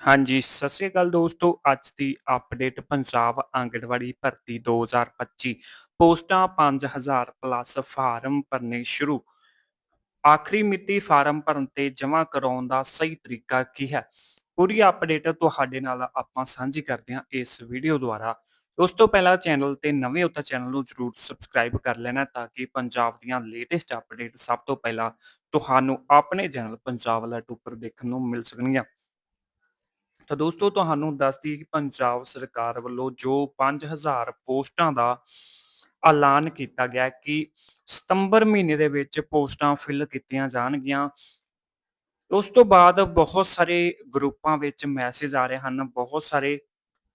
ਹਾਂਜੀ, ਸਤਿ ਸ੍ਰੀ ਅਕਾਲ ਦੋਸਤੋ। ਅੱਜ ਦੀ ਅਪਡੇਟ ਪੰਜਾਬ ਆਂਗਣਵਾੜੀ ਭਰਤੀ 2025 ਪੋਸਟਾਂ 5000 ਪਲੱਸ ਫਾਰਮ ਭਰਨੇ ਸ਼ੁਰੂ। ਆਖਰੀ ਮਿਤੀ ਫਾਰਮ ਭਰਨ ਤੇ ਜਮ੍ਹਾਂ ਕਰਾਉਣ ਦਾ ਸਹੀ ਤਰੀਕਾ ਕੀ ਹੈ? ਪੂਰੀ ਅਪਡੇਟ ਤੁਹਾਡੇ ਨਾਲ ਆਪਾਂ ਸਾਂਝੀ ਕਰਦੇ ਹਾਂ ਇਸ ਵੀਡੀਓ ਦੁਆਰਾ। ਉਸ ਤੋਂ ਪਹਿਲਾਂ ਚੈਨਲ ਤੇ ਨਵੇਂ ਹੋ ਤਾਂ ਚੈਨਲ ਨੂੰ ਜਰੂਰ ਸਬਸਕ੍ਰਾਈਬ ਕਰ ਲੈਣਾ ਤਾਂ ਕਿ ਪੰਜਾਬ ਦੀਆਂ ਲੇਟੈਸਟ ਅਪਡੇਟ ਸਭ ਤੋਂ ਪਹਿਲਾਂ ਤੁਹਾਨੂੰ ਆਪਣੇ ਚੈਨਲ ਪੰਜਾਬ ਅਲਰਟ ਉੱਪਰ ਦੇਖਣ ਨੂੰ ਮਿਲ ਸਕਣਗੀਆਂ। ਤਾਂ ਦੋਸਤੋ, ਤੁਹਾਨੂੰ ਦੱਸਦੀ ਕਿ ਪੰਜਾਬ ਸਰਕਾਰ ਵੱਲੋਂ ਜੋ 5000 ਪੋਸਟਾਂ ਦਾ ਐਲਾਨ ਕੀਤਾ ਗਿਆ ਕਿ ਸਤੰਬਰ ਮਹੀਨੇ ਦੇ ਵਿੱਚ ਪੋਸਟਾਂ ਫਿਲ ਕੀਤੀਆਂ ਜਾਣਗੀਆਂ। ਉਸ ਤੋਂ ਬਾਅਦ ਬਹੁਤ ਸਾਰੇ ਗਰੁੱਪਾਂ ਵਿੱਚ ਮੈਸੇਜ ਆ ਰਹੇ ਹਨ, ਬਹੁਤ ਸਾਰੇ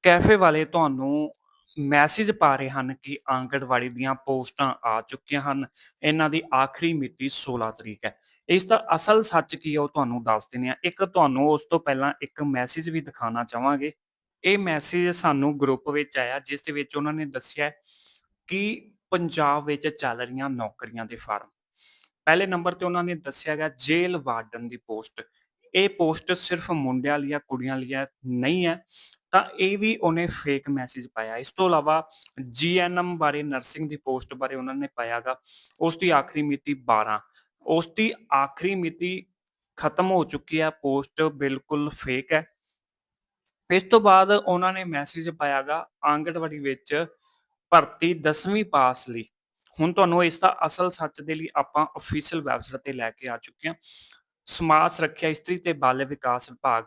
ਕੈਫੇ ਵਾਲੇ ਤੁਹਾਨੂੰ ਮੈਸੇਜ ਪਾ ਰਹੇ ਹਨ ਕਿ ਆਂਗਣਵਾੜੀ ਦੀਆਂ ਪੋਸਟਾਂ ਆ ਚੁੱਕੀਆਂ ਹਨ। ਇਹਨਾਂ ਦੀ ਆਖਰੀ ਮਿਤੀ 16 ਤਰੀਕ ਹੈ। ਇਸ ਦਾ ਅਸਲ ਸੱਚ ਕੀ ਹੈ ਉਹ ਤੁਹਾਨੂੰ ਦੱਸ ਦਿੰਦੇ ਆ ਇੱਕ ਤੁਹਾਨੂੰ ਉਸ ਤੋਂ ਪਹਿਲਾਂ ਇੱਕ ਮੈਸੇਜ ਵੀ ਦਿਖਾਉਣਾ ਚਾਹਾਂਗੇ। ਇਹ ਮੈਸੇਜ ਸਾਨੂੰ ਗਰੁੱਪ ਵਿੱਚ ਆਇਆ, ਜਿਸ ਦੇ ਵਿੱਚ ਉਹਨਾਂ ਨੇ ਦੱਸਿਆ ਕਿ ਪੰਜਾਬ ਵਿੱਚ ਚੱਲ ਰਹੀਆਂ ਨੌਕਰੀਆਂ ਦੇ ਫਾਰਮ। ਪਹਿਲੇ ਨੰਬਰ ਤੇ ਉਹਨਾਂ ਨੇ ਦੱਸਿਆ ਗਿਆ, ਜੇਲ੍ਹ ਵਾਰਡਨ ਦੀ ਪੋਸਟ। ਇਹ ਪੋਸਟ ਸਿਰਫ ਮੁੰਡਿਆਂ ਲਈ ਜਾਂ ਕੁੜੀਆਂ ਲਈ ਨਹੀਂ ਹੈ। ਤਾਂ ਇਹ ਵੀ ਉਹਨੇ ਫੇਕ ਮੈਸੇਜ ਪਾਇਆ। ਇਸ ਤੋਂ ਇਲਾਵਾ ਜੀਐਨਐਮ ਬਾਰੇ ਨਰਸਿੰਗ ਦੀ ਪੋਸਟ ਬਾਰੇ ਉਹਨਾਂ ਨੇ ਪਾਇਆਗਾ। ਉਸ ਦੀ ਆਖਰੀ ਮਿਤੀ 12 ਉਸ ਦੀ ਆਖਰੀ ਮਿਤੀ ਖਤਮ ਹੋ ਚੁੱਕੀ ਹੈ। ਪੋਸਟ ਬਿਲਕੁਲ ਫੇਕ ਹੈ। ਇਸ ਤੋਂ ਬਾਅਦ ਉਹਨਾਂ ਨੇ ਮੈਸੇਜ ਪਾਇਆਗਾ ਆਂਗਣਵਾੜੀ ਵਿੱਚ ਭਰਤੀ 10ਵੀਂ ਪਾਸ ਲਈ। ਹੁਣ ਤੁਹਾਨੂੰ ਇਸ ਦਾ ਅਸਲ ਸੱਚ ਦੇ ਲਈ ਆਪਾਂ ਅਫੀਸ਼ੀਅਲ ਵੈਬਸਾਈਟ ਤੇ ਲੈ ਕੇ ਆ ਚੁੱਕੇ ਹਾਂ। ਸਮਾਜ ਸੁਰੱਖਿਆ ਇਸਤਰੀ ਤੇ ਬਾਲ ਵਿਕਾਸ ਵਿਭਾਗ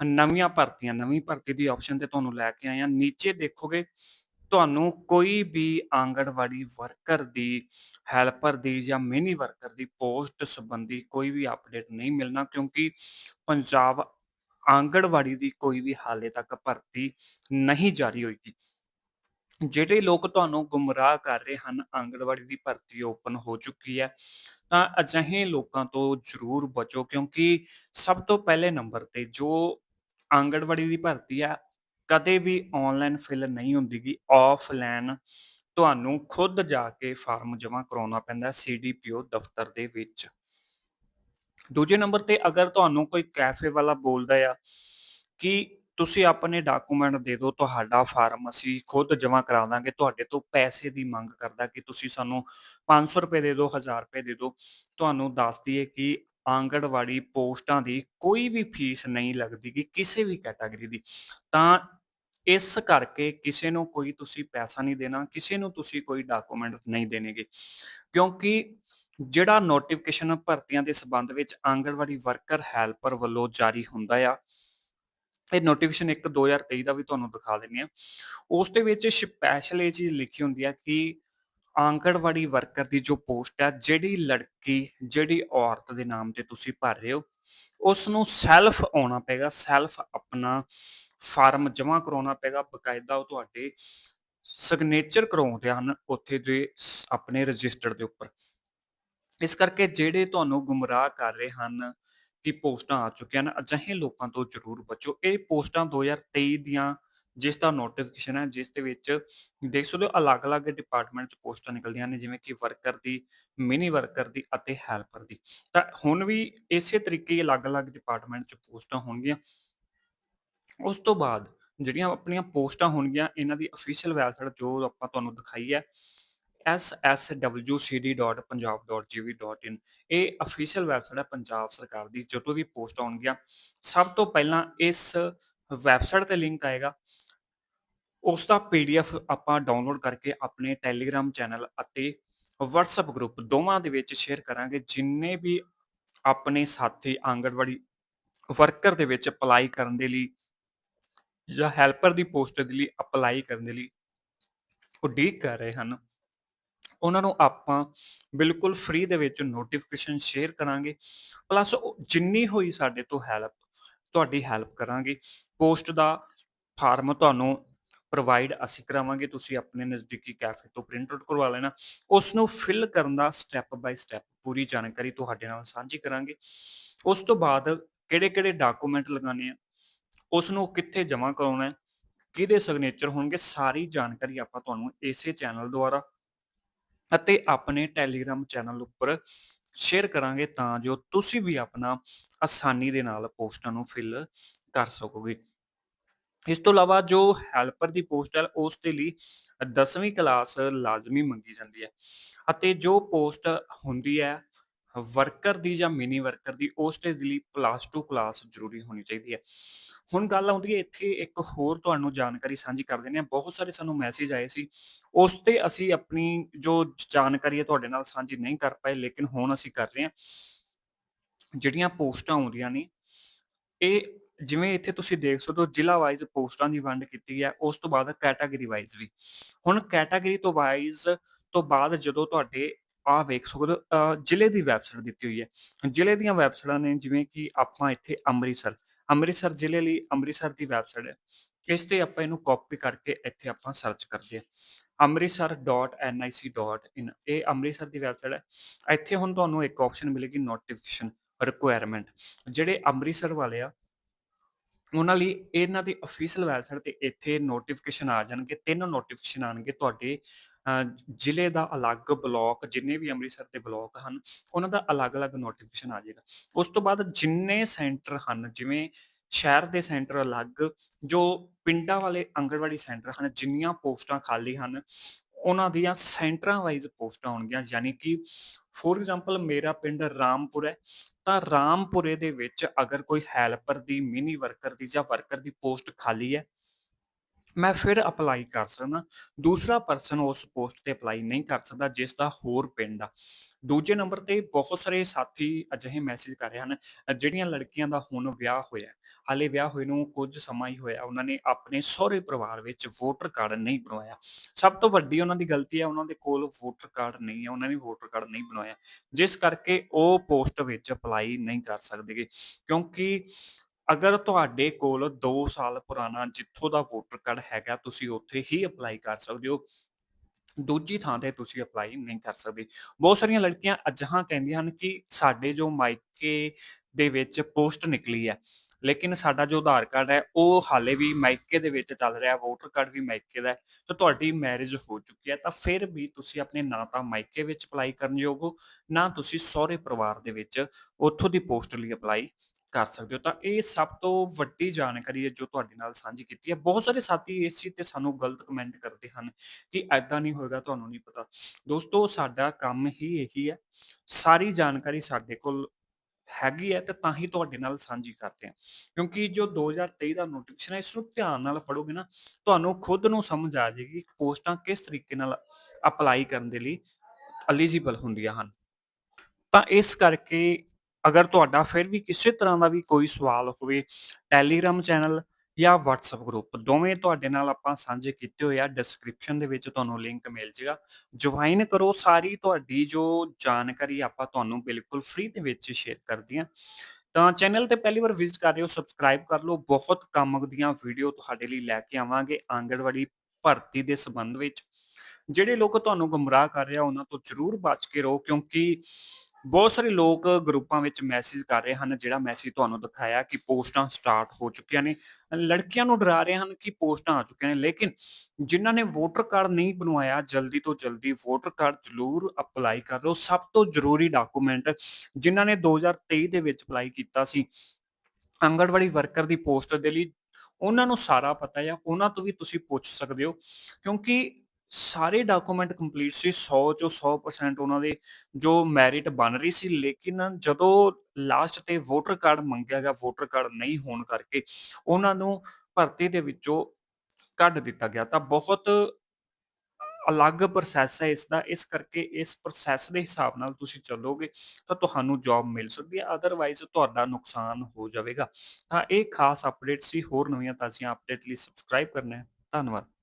ਨਵੀਆਂ ਭਰਤੀਆਂ, ਨਵੀਂ ਭਰਤੀ ਦੀ ਆਪਸ਼ਨ ਤੇ ਤੁਹਾਨੂੰ ਲੈ ਕੇ ਆਏ ਆ ਨੀਚੇ ਦੇਖੋਗੇ, ਤੁਹਾਨੂੰ ਕੋਈ ਵੀ ਆਂਗਣਵਾੜੀ ਵਰਕਰ ਦੀ ਹੈਲਪਰ ਦੀ ਜਾਂ ਮਿਨੀ ਵਰਕਰ ਦੀ ਪੋਸਟ ਸੰਬੰਧੀ ਕੋਈ ਵੀ ਅਪਡੇਟ ਨਹੀਂ ਮਿਲਣਾ ਕਿਉਂਕਿ ਪੰਜਾਬ ਆਂਗਣਵਾੜੀ ਦੀ ਕੋਈ ਵੀ ਹਾਲੇ ਤੱਕ ਭਰਤੀ ਨਹੀਂ ਜਾਰੀ ਹੋਈ ਜਿਹੜੇ ਲੋਕ ਤੁਹਾਨੂੰ ਗੁੰਮਰਾਹ ਕਰ ਰਹੇ ਹਨ, ਆਂਗਣਵਾੜੀ ਦੀ ਭਰਤੀ ਓਪਨ ਹੋ ਚੁੱਕੀ ਹੈ, ਤਾਂ ਅਜਿਹੇ ਲੋਕਾਂ ਤੋਂ ਜ਼ਰੂਰ ਬਚੋ ਕਿਉਂਕਿ ਸਭ ਤੋਂ ਪਹਿਲੇ ਨੰਬਰ ਤੇ ਜੋ ਆਂਗਣਵਾੜੀ ਦੀ ਭਰਤੀ ਆ, ਕਦੇ ਵੀ ਆਨਲਾਈਨ ਫਿਲ ਨਹੀਂ ਹੁੰਦੀਗੀ ਆਫਲਾਈਨ ਤੁਹਾਨੂੰ ਖੁਦ ਜਾ ਕੇ ਫਾਰਮ ਜਮ੍ਹਾਂ ਕਰਾਉਣਾ ਪੈਂਦਾ ਸੀਡੀਪੀਓ ਦਫ਼ਤਰ ਦੇ ਵਿੱਚ। ਦੂਜੇ ਨੰਬਰ ਤੇ ਅਗਰ ਤੁਹਾਨੂੰ ਕੋਈ ਕੈਫੇ ਵਾਲਾ ਬੋਲਦਾ ਆ ਕਿ ਤੁਸੀਂ ਆਪਣੇ ਡਾਕੂਮੈਂਟ ਦੇ ਦਿਓ, ਤੁਹਾਡਾ ਫਾਰਮ ਅਸੀਂ ਖੁਦ ਜਮ੍ਹਾਂ ਕਰਾ ਦਾਂਗੇ, ਤੁਹਾਡੇ ਤੋਂ ਪੈਸੇ ਦੀ ਮੰਗ ਕਰਦਾ ਕਿ ਤੁਸੀਂ ਸਾਨੂੰ 500 ਰੁਪਏ ਦੇ ਦਿਓ 1000 ਰੁਪਏ ਦੇ ਦਿਓ, ਤੁਹਾਨੂੰ ਦੱਸ ਦਈਏ ਕਿ ਆਂਗਣਵਾੜੀ ਪੋਸਟਾਂ ਦੀ ਕੋਈ ਵੀ ਫੀਸ ਨਹੀਂ ਲੱਗਦੀ ਕਿ ਕਿਸੇ ਵੀ ਕੈਟਾਗਰੀ ਦੀ। ਤਾਂ ਇਸ ਕਰਕੇ ਕਿਸੇ ਨੂੰ ਕੋਈ ਤੁਸੀਂ ਪੈਸਾ ਨਹੀਂ ਦੇਣਾ, ਕਿਸੇ ਨੂੰ ਤੁਸੀਂ ਕੋਈ ਡਾਕੂਮੈਂਟ ਨਹੀਂ ਦੇਣਗੇ ਕਿਉਂਕਿ ਜਿਹੜਾ ਨੋਟੀਫਿਕੇਸ਼ਨ ਭਰਤੀਆਂ ਦੇ ਸਬੰਧ ਵਿੱਚ ਆਂਗਣਵਾੜੀ ਵਰਕਰ ਹੈਲਪਰ ਵੱਲੋਂ ਜਾਰੀ ਹੁੰਦਾ ਆ, ਇਹ ਨੋਟੀਫਿਕੇਸ਼ਨ 1 2023 ਦਾ ਵੀ ਤੁਹਾਨੂੰ ਦਿਖਾ ਦਿੰਨੇ ਆ। ਉਸ ਦੇ ਵਿੱਚ ਸਪੈਸ਼ਲ ਇਹ ਚੀਜ਼ ਲਿਖੀ ਹੁੰਦੀ ਆ ਕਿ ਆਂਗਣਵਾੜੀ ਵਰਕਰ ਦੀ ਜੋ ਪੋਸਟ ਹੈ ਜਿਹੜੀ ਲੜਕੀ, ਜਿਹੜੀ ਔਰਤ ਦੇ ਨਾਮ ਤੇ ਤੁਸੀਂ ਭਰ ਰਹੇ ਹੋ ਉਸ ਨੂੰ ਸੈਲਫ ਆਉਣਾ ਪਏਗਾ ਸੈਲਫ ਆਪਣਾ ਫਾਰਮ ਜਮ੍ਹਾਂ ਕਰਾਉਣਾ ਪਏਗਾ, ਬਕਾਇਦਾ ਉਹ ਤੁਹਾਡੇ ਸਿਗਨੇਚਰ ਕਰਾਉਂਦੇ ਹਨ ਉੱਥੇ ਦੇ ਆਪਣੇ ਰਜਿਸਟਰ ਦੇ ਉੱਪਰ। ਇਸ ਕਰਕੇ ਜਿਹੜੇ ਤੁਹਾਨੂੰ ਗੁੰਮਰਾਹ ਕਰ ਰਹੇ ਹਨ ਕਿ ਪੋਸਟਾਂ ਆ ਚੁੱਕੀਆਂ ਹਨ, ਅਜਿਹੇ ਲੋਕਾਂ ਤੋਂ ਜ਼ਰੂਰ ਬਚੋ। ਇਹ ਪੋਸਟਾਂ 2023 ਦੀਆਂ ਜਿਸ ਦਾ ਨੋਟੀਫਿਕੇਸ਼ਨ ਹੈ, ਜਿਸ ਦੇ ਵਿੱਚ ਦੇਖ ਸਕਦੇ ਹੋ ਅਲੱਗ-ਅਲੱਗ ਡਿਪਾਰਟਮੈਂਟ 'ਚ ਪੋਸਟਾਂ ਨਿਕਲਦੀਆਂ ਨੇ, ਜਿਵੇਂ ਕਿ ਵਰਕਰ ਦੀ ਮਿਨੀ ਵਰਕਰ ਦੀ ਅਤੇ ਹੈਲਪਰ ਦੀ। ਤਾਂ ਹੁਣ ਵੀ ਇਸੇ ਤਰੀਕੇ ਅਲੱਗ-ਅਲੱਗ ਡਿਪਾਰਟਮੈਂਟ 'ਚ ਪੋਸਟਾਂ ਹੋਣਗੀਆਂ। ਉਸ ਤੋਂ ਬਾਅਦ ਜਿਹੜੀਆਂ ਆਪਣੀਆਂ ਪੋਸਟਾਂ ਹੋਣਗੀਆਂ, ਇਹਨਾਂ ਦੀ ਅਫੀਸ਼ੀਅਲ ਵੈਬਸਾਈਟ ਜੋ ਆਪਾਂ ਤੁਹਾਨੂੰ ਦਿਖਾਈ ਹੈ sswcd.punjab.gv.in ਇਹ ਅਫੀਸ਼ੀਅਲ ਵੈਬਸਾਈਟ ਹੈ ਪੰਜਾਬ ਸਰਕਾਰ ਦੀ, ਜਦੋਂ ਵੀ ਪੋਸਟ ਆਉਣਗੀਆਂ, ਸਭ ਤੋਂ ਪਹਿਲਾਂ ਇਸ ਵੈਬਸਾਈਟ ਤੇ ਲਿੰਕ ਆਏਗਾ। ਉਸ ਦਾ ਪੀਡੀਐਫ ਆਪਾਂ ਡਾਊਨਲੋਡ ਕਰਕੇ ਆਪਣੇ ਟੈਲੀਗ੍ਰam ਚੈਨਲ ਅਤੇ WhatsApp ਗਰੁੱਪ ਦੋਵਾਂ ਦੇ ਵਿੱਚ ਸ਼ੇਅਰ ਕਰਾਂਗੇ, ਜਿੰਨੇ ਵੀ ਆਪਣੇ ਸਾਥੀ ਆਂਗਣਵਾੜੀ ਵਰਕਰ ਦੇ ਵਿੱਚ ਅਪਲਾਈ ਕਰਨ ਦੇ ਲਈ ਜਾਂ ਹੈਲਪਰ ਦੀ ਪੋਸਟ ਦੇ ਲਈ ਅਪਲਾਈ ਕਰਨ ਦੇ ਲਈ ਉਡੀਕ ਕਰ ਰਹੇ ਹਨ, ਉਹਨਾਂ ਨੂੰ ਆਪਾਂ ਬਿਲਕੁਲ ਫ੍ਰੀ ਦੇ ਵਿੱਚ ਨੋਟੀਫਿਕੇਸ਼ਨ ਸ਼ੇਅਰ ਕਰਾਂਗੇ ਪਲੱਸ ਜਿੰਨੀ ਹੋਈ ਸਾਡੇ ਤੋਂ ਹੈਲਪ ਤੁਹਾਡੀ ਹੈਲਪ ਕਰਾਂਗੇ ਪੋਸਟ ਦਾ ਫਾਰਮ ਤੁਹਾਨੂੰ ਪ੍ਰੋਵਾਈਡ ਅਸੀਂ ਕਰਾਵਾਂਗੇ, ਤੁਸੀਂ ਆਪਣੇ ਨਜ਼ਦੀਕੀ ਕੈਫੇ ਤੋਂ ਪ੍ਰਿੰਟ ਆਊਟ ਕਰਵਾ ਲੈਣਾ ਉਸ ਨੂੰ ਫਿਲ ਕਰਨ ਦਾ ਸਟੈਪ ਬਾਈ ਸਟੈਪ ਪੂਰੀ ਜਾਣਕਾਰੀ ਤੁਹਾਡੇ ਨਾਲ ਸਾਂਝੀ ਕਰਾਂਗੇ ਉਸ ਤੋਂ ਬਾਅਦ ਕਿਹੜੇ-ਕਿਹੜੇ ਡਾਕੂਮੈਂਟ ਲਗਾਣੇ ਆ ਉਸ ਨੂੰ ਕਿੱਥੇ ਜਮ੍ਹਾਂ ਕਰਾਉਣਾ ਹੈ, ਕਿਹਦੇ ਸਿਗਨੇਚਰ ਹੋਣਗੇ, ਸਾਰੀ ਜਾਣਕਾਰੀ ਆਪਾਂ ਤੁਹਾਨੂੰ ਇਸੇ ਚੈਨਲ ਦੁਆਰਾ ਅਤੇ ਆਪਣੇ ਟੈਲੀਗ੍ਰam ਚੈਨਲ ਉੱਪਰ ਸ਼ੇਅਰ ਕਰਾਂਗੇ ਤਾਂ ਜੋ ਤੁਸੀਂ ਵੀ ਆਪਣਾ ਆਸਾਨੀ ਦੇ ਨਾਲ ਪੋਸਟਾਂ ਨੂੰ ਫਿਲ ਕਰ ਸਕੋਗੇ। ਇਸ ਤੋਂ ਇਲਾਵਾ ਜੋ ਹੈਲਪਰ ਦੀ ਪੋਸਟ ਹੈ, ਉਸ ਦੇ ਲਈ 10ਵੀਂ ਕਲਾਸ ਲਾਜ਼ਮੀ ਮੰਗੀ ਜਾਂਦੀ ਹੈ ਅਤੇ ਜੋ ਪੋਸਟ ਹੁੰਦੀ ਹੈ, ਵਰਕਰ ਦੀ ਜਾਂ ਮਿਨੀ ਵਰਕਰ ਦੀ, ਉਸ ਦੇ ਲਈ ਪਲੱਸ 2 ਕਲਾਸ ਜ਼ਰੂਰੀ ਹੋਣੀ ਚਾਹੀਦੀ ਹੈ। ਹੁਣ ਗੱਲ ਆਉਂਦੀ ਹੈ, ਇੱਥੇ ਇੱਕ ਹੋਰ ਤੁਹਾਨੂੰ ਜਾਣਕਾਰੀ ਸਾਂਝੀ ਕਰ ਦਿੰਦੇ ਹਾਂ ਬਹੁਤ ਸਾਰੇ ਸਾਨੂੰ ਮੈਸੇਜ ਆਏ ਸੀ, ਉਸ ਤੇ ਅਸੀਂ ਆਪਣੀ ਜੋ ਜਾਣਕਾਰੀ ਹੈ, ਤੁਹਾਡੇ ਨਾਲ ਸਾਂਝੀ ਨਹੀਂ ਕਰ ਪਾਏ, ਲੇਕਿਨ ਹੁਣ ਅਸੀਂ ਕਰ ਰਹੇ ਹਾਂ ਜਿਹੜੀਆਂ ਪੋਸਟਾਂ ਆਉਂਦੀਆਂ ਨੇ, ਇਹ ਜਿਵੇਂ ਇੱਥੇ ਤੁਸੀਂ ਦੇਖ ਸਕਦੇ ਹੋ ਜ਼ਿਲ੍ਹਾ ਵਾਈਜ਼ ਪੋਸਟਾਂ ਦੀ ਵੰਡ ਕੀਤੀ ਹੈ, ਉਸ ਤੋਂ ਬਾਅਦ ਕੈਟਾਗਰੀ ਵਾਈਜ਼ ਵੀ। ਹੁਣ ਕੈਟਾਗਰੀ ਤੋਂ ਵਾਈਜ਼ ਤੋਂ ਬਾਅਦ ਜਦੋਂ ਤੁਹਾਡੇ ਆ ਵੇਖ ਸਕਦੇ ਹੋ ਜ਼ਿਲ੍ਹੇ ਦੀ ਵੈਬਸਾਈਟ ਦਿੱਤੀ ਹੋਈ ਹੈ। ਜ਼ਿਲ੍ਹੇ ਦੀਆਂ ਵੈਬਸਾਈਟਾਂ ਨੇ ਜਿਵੇਂ ਕਿ ਆਪਾਂ ਇੱਥੇ ਅੰਮ੍ਰਿਤਸਰ ਅੰਮ੍ਰਿਤਸਰ ਜ਼ਿਲ੍ਹੇ ਲਈ ਅੰਮ੍ਰਿਤਸਰ ਦੀ ਵੈਬਸਾਈਟ ਹੈ। ਇਸ ਤੇ ਆਪਾਂ ਇਹਨੂੰ ਕਾਪੀ ਕਰਕੇ ਇੱਥੇ ਆਪਾਂ ਸਰਚ ਕਰਦੇ ਹਾਂ। amritsar.nic.in ਇਹ ਅੰਮ੍ਰਿਤਸਰ ਦੀ ਵੈਬਸਾਈਟ ਹੈ। ਇੱਥੇ ਹੁਣ ਤੁਹਾਨੂੰ ਇੱਕ ਆਪਸ਼ਨ ਮਿਲੇਗੀ ਨੋਟੀਫਿਕੇਸ਼ਨ ਰਿਕੁਆਇਰਮੈਂਟ ਜਿਹੜੇ ਅੰਮ੍ਰਿਤਸਰ ਵਾਲੇ ਆ ਉਹਨਾਂ ਲਈ ਇਹਨਾਂ ਦੀ ਅਫੀਸ਼ੀਅਲ ਵੈਬਸਾਈਟ ਤੇ ਇੱਥੇ ਨੋਟੀਫਿਕੇਸ਼ਨ ਆ ਜਾਣਗੇ, ਤਿੰਨ ਨੋਟੀਫਿਕੇਸ਼ਨ ਆਣਗੇ ਤੁਹਾਡੇ ਜ਼ਿਲ੍ਹੇ ਦਾ ਅਲੱਗ ਬਲਾਕ ਜਿੰਨੇ ਵੀ ਅੰਮ੍ਰਿਤਸਰ ਦੇ ਬਲਾਕ ਹਨ, ਉਹਨਾਂ ਦਾ ਅਲੱਗ-ਅਲੱਗ ਨੋਟੀਫਿਕੇਸ਼ਨ ਆ ਜਾਏਗਾ। ਉਸ ਤੋਂ ਬਾਅਦ ਜਿੰਨੇ ਸੈਂਟਰ ਹਨ, ਜਿਵੇਂ ਸ਼ਹਿਰ ਦੇ ਸੈਂਟਰ ਅਲੱਗ, ਜੋ ਪਿੰਡਾਂ ਵਾਲੇ ਆਂਗਣਵਾੜੀ ਸੈਂਟਰ ਹਨ, ਜਿੰਨੀਆਂ ਪੋਸਟਾਂ ਖਾਲੀ ਹਨ ਉਹਨਾਂ ਦੀਆਂ ਸੈਂਟਰਾਂ ਵਾਈਜ਼ ਪੋਸਟਾਂ ਹੋਣਗੀਆਂ ਯਾਨੀ ਕਿ ਫੋਰ ਐਗਜ਼ਾਮਪਲ ਮੇਰਾ ਪਿੰਡ ਰਾਮਪੁਰ ਹੈ, ਤਾਂ ਰਾਮਪੁਰੇ ਦੇ ਵਿੱਚ ਅਗਰ ਕੋਈ ਹੈਲਪਰ ਦੀ ਮਿਨੀ ਵਰਕਰ ਦੀ ਜਾਂ ਵਰਕਰ ਦੀ ਪੋਸਟ ਖਾਲੀ ਹੈ ਮੈਂ ਫਿਰ ਅਪਲਾਈ ਕਰ ਸਕਦਾ। ਦੂਸਰਾ ਪਰਸਨ ਉਸ ਪੋਸਟ ਤੇ ਅਪਲਾਈ ਨਹੀਂ ਕਰ ਸਕਦਾ, ਜਿਸ ਦਾ ਹੋਰ ਪਿੰਡ ਆ। ਦੂਜੇ ਨੰਬਰ ਤੇ ਬਹੁਤ ਸਾਰੇ ਸਾਥੀ ਅਜਿਹੇ ਮੈਸੇਜ ਕਰ ਰਹੇ ਹਨ, ਜਿਹੜੀਆਂ ਲੜਕੀਆਂ ਦਾ ਹੁਣ ਵਿਆਹ ਹੋਇਆ ਹਾਲੇ ਵਿਆਹ ਹੋਏ ਨੂੰ ਕੁਝ ਸਮਾਂ ਹੀ ਹੋਇਆ, ਉਹਨਾਂ ਨੇ ਆਪਣੇ ਸਹੁਰੇ ਪਰਿਵਾਰ ਵਿੱਚ ਵੋਟਰ ਕਾਰਡ ਨਹੀਂ ਬਣਵਾਇਆ। ਸਭ ਤੋਂ ਵੱਡੀ ਉਹਨਾਂ ਦੀ ਗਲਤੀ ਹੈ, ਉਹਨਾਂ ਦੇ ਕੋਲ ਵੋਟਰ ਕਾਰਡ ਨਹੀਂ ਹੈ, ਉਹਨਾਂ ਨੇ ਵੋਟਰ ਕਾਰਡ ਨਹੀਂ ਬਣਵਾਇਆ। ਜਿਸ ਕਰਕੇ ਉਹ ਪੋਸਟ ਵਿੱਚ ਅਪਲਾਈ ਨਹੀਂ ਕਰ ਸਕਦੇਗੇ, ਕਿਉਂਕਿ ਅਗਰ ਤੁਹਾਡੇ ਕੋਲ 2 ਸਾਲ ਪੁਰਾਣਾ ਜਿੱਥੋਂ ਦਾ ਵੋਟਰ ਕਾਰਡ ਹੈਗਾ, ਤੁਸੀਂ ਉੱਥੇ ਹੀ ਅਪਲਾਈ ਕਰ ਸਕਦੇ ਹੋ। ਦੂਜੀ ਥਾਂ ਤੇ ਤੁਸੀਂ ਅਪਲਾਈ ਨਹੀਂ ਕਰ ਸਕਦੇ। ਬਹੁਤ ਸਾਰੀਆਂ ਲੜਕੀਆਂ ਅਜਿਹਾ ਕਹਿੰਦੀਆਂ ਹਨ ਕਿ ਸਾਡੇ ਜੋ ਮਾਇਕੇ ਦੇ ਵਿੱਚ ਪੋਸਟ ਨਿਕਲੀ ਹੈ, ਲੇਕਿਨ ਸਾਡਾ ਜੋ ਆਧਾਰ ਕਾਰਡ ਹੈ, ਉਹ ਹਾਲੇ ਵੀ ਮਾਇਕੇ ਦੇ ਵਿੱਚ ਚੱਲ ਰਿਹਾ, ਵੋਟਰ ਕਾਰਡ ਵੀ ਮਾਇਕੇ ਦਾ ਤੇ ਤੁਹਾਡੀ ਮੈਰਿਜ ਹੋ ਚੁੱਕੀ ਹੈ, ਤਾਂ ਫਿਰ ਵੀ ਤੁਸੀਂ ਆਪਣੇ ਨਾ ਤਾਂ ਮਾਇਕੇ ਵਿੱਚ ਅਪਲਾਈ ਕਰਨ ਯੋਗ ਹੋ, ਨਾ ਤੁਸੀਂ ਸਹੁਰੇ ਪਰਿਵਾਰ ਦੇ ਵਿੱਚ ਉੱਥੋਂ ਦੀ ਪੋਸਟ ਲਈ ਅਪਲਾਈ ਕਰ ਸਕਦੇ ਹੋ, ਤਾਂ ਇਹ ਸਭ ਤੋਂ ਵੱਡੀ ਜਾਣਕਾਰੀ ਹੈ ਜੋ ਤੁਹਾਡੇ ਨਾਲ ਸਾਂਝੀ ਕੀਤੀ ਹੈ। ਬਹੁਤ ਸਾਰੇ ਸਾਥੀ ਇਸ ਚੀਜ਼ ਤੇ ਸਾਨੂੰ ਗਲਤ ਕਮੈਂਟ ਕਰਦੇ ਹਨ ਕਿ ਐਦਾਂ ਨਹੀਂ ਹੋਏਗਾ, ਤੁਹਾਨੂੰ ਨਹੀਂ ਪਤਾ। ਦੋਸਤੋ, ਸਾਡਾ ਕੰਮ ਹੀ ਇਹੀ ਹੈ, ਸਾਰੀ ਜਾਣਕਾਰੀ ਸਾਡੇ ਕੋਲ ਹੈਗੀ ਹੈ ਤੇ ਤਾਂ ਹੀ ਤੁਹਾਡੇ ਨਾਲ ਸਾਂਝੀ ਕਰਦੇ ਹਾਂ। ਕਿਉਂਕਿ ਜੋ 2023 ਦਾ ਨੋਟੀਫਿਕੇਸ਼ਨ ਹੈ, ਇਸ ਨੂੰ ਧਿਆਨ ਨਾਲ ਪੜੋਗੇ ਨਾ, ਤੁਹਾਨੂੰ ਖੁਦ ਨੂੰ ਸਮਝ ਆ ਜਾਏਗੀ ਕਿ ਪੋਸਟਾਂ ਕਿਸ ਤਰੀਕੇ ਨਾਲ ਅਪਲਾਈ ਕਰਨ ਦੇ ਲਈ ਐਲੀਜੀਬਲ ਹੁੰਦੀਆਂ ਹਨ। ਤਾਂ ਇਸ ਕਰਕੇ ਅਗਰ ਤੁਹਾਡਾ ਫਿਰ ਵੀ ਕਿਸੇ ਤਰ੍ਹਾਂ ਦਾ ਵੀ ਕੋਈ ਸਵਾਲ ਹੋਵੇ ਟੈਲੀਗ੍ਰਾਮ ਚੈਨਲ ਜਾਂ WhatsApp ਗਰੁੱਪ ਦੋਵੇਂ ਤੁਹਾਡੇ ਨਾਲ ਆਪਾਂ ਸਾਂਝੇ ਕੀਤੇ ਹੋਏ ਆ ਡਿਸਕ੍ਰਿਪਸ਼ਨ ਦੇ ਵਿੱਚ ਤੁਹਾਨੂੰ ਲਿੰਕ ਮਿਲ ਜਾਏਗਾ ਜੁਆਇਨ ਕਰੋ ਸਾਰੀ ਤੁਹਾਡੀ ਜੋ ਜਾਣਕਾਰੀ ਆਪਾਂ ਤੁਹਾਨੂੰ ਬਿਲਕੁਲ ਫ੍ਰੀ ਦੇ ਵਿੱਚ ਸ਼ੇਅਰ ਕਰਦੇ ਹਾਂ। ਤਾਂ ਚੈਨਲ ਤੇ ਪਹਿਲੀ ਵਾਰ ਵਿਜ਼ਿਟ ਕਰ ਰਹੇ ਹੋ ਸਬਸਕ੍ਰਾਈਬ ਕਰ ਲਓ। ਬਹੁਤ ਕੰਮ ਦੀਆਂ ਵੀਡੀਓ ਤੁਹਾਡੇ ਲਈ ਲੈ ਕੇ ਆਵਾਂਗੇ ਆਂਗਣਵਾੜੀ ਭਰਤੀ ਦੇ ਸੰਬੰਧ ਵਿੱਚ। ਜਿਹੜੇ ਲੋਕ ਤੁਹਾਨੂੰ ਗੁੰਮਰਾਹ ਕਰ ਰਹੇ ਆ, ਉਹਨਾਂ ਤੋਂ ਜ਼ਰੂਰ ਬਚ ਕੇ ਰਹੋ ਕਿਉਂਕਿ ਬਹੁਤ ਸਾਰੇ ਲੋਕ ਗਰੁੱਪਾਂ ਵਿੱਚ ਮੈਸੇਜ ਕਰ ਰਹੇ ਹਨ, ਜਿਹੜਾ ਮੈਸੇਜ ਤੁਹਾਨੂੰ ਦਿਖਾਇਆ ਕਿ ਪੋਸਟਾਂ ਸਟਾਰਟ ਹੋ ਚੁੱਕੀਆਂ ਨੇ। ਲੜਕੀਆਂ ਨੂੰ ਡਰਾ ਰਹੇ ਹਨ ਕਿ ਪੋਸਟਾਂ ਆ ਚੁੱਕੀਆਂ ਨੇ, ਲੇਕਿਨ ਜਿਨ੍ਹਾਂ ਨੇ ਵੋਟਰ ਕਾਰਡ ਨਹੀਂ ਬਣਵਾਇਆ, ਜਲਦੀ ਤੋਂ ਜਲਦੀ ਵੋਟਰ ਕਾਰਡ ਜ਼ਰੂਰ ਅਪਲਾਈ ਕਰ ਲਓ। ਸਭ ਤੋਂ ਜ਼ਰੂਰੀ ਡਾਕੂਮੈਂਟ ਜਿਨ੍ਹਾਂ ਨੇ 2023 ਦੇ ਵਿੱਚ ਅਪਲਾਈ ਕੀਤਾ ਸੀ, ਆਂਗਣਵਾੜੀ ਵਰਕਰ ਦੀ ਪੋਸਟ ਦੇ ਲਈ, ਉਹਨਾਂ ਨੂੰ ਸਾਰਾ ਪਤਾ ਹੈ ਉਹਨਾਂ ਤੋਂ ਵੀ ਤੁਸੀਂ ਪੁੱਛ ਸਕਦੇ ਹੋ, ਕਿਉਂਕਿ ਸਾਰੇ ਡਾਕੂਮੈਂਟ ਕੰਪਲੀਟ ਸੀ 100 ਚੋਂ 100% ਉਹਨਾਂ ਦੇ ਜੋ ਮੈਰਿਟ ਬਣ ਰਹੀ ਸੀ, ਲੇਕਿਨ ਜਦੋਂ ਲਾਸਟ ਤੇ ਵੋਟਰ ਕਾਰਡ ਮੰਗਿਆ ਗਿਆ ਵੋਟਰ ਕਾਰਡ ਨਹੀਂ ਹੋਣ ਕਰਕੇ ਉਹਨਾਂ ਨੂੰ ਭਰਤੀ ਦੇ ਵਿੱਚੋਂ ਕੱਢ ਦਿੱਤਾ ਗਿਆ। ਤਾਂ ਬਹੁਤ ਅਲੱਗ ਪ੍ਰੋਸੈਸ ਹੈ ਇਸ ਦਾ ਇਸ ਕਰਕੇ ਇਸ ਪ੍ਰੋਸੈਸ ਦੇ ਹਿਸਾਬ ਨਾਲ ਤੁਸੀਂ ਚੱਲੋਗੇ ਤਾਂ ਤੁਹਾਨੂੰ ਜੌਬ ਮਿਲ ਸਕਦੀ ਹੈ ਅਦਰਵਾਈਜ਼ ਤੁਹਾਡਾ ਨੁਕਸਾਨ ਹੋ ਜਾਵੇਗਾ। ਤਾਂ ਇਹ ਖਾਸ ਅਪਡੇਟ ਸੀ, ਹੋਰ ਨਵੀਆਂ ਤਾਜ਼ੀਆਂ ਅਪਡੇਟ ਲਈ ਸਬਸਕ੍ਰਾਈਬ ਕਰਨਾ ਹੈ। ਧੰਨਵਾਦ।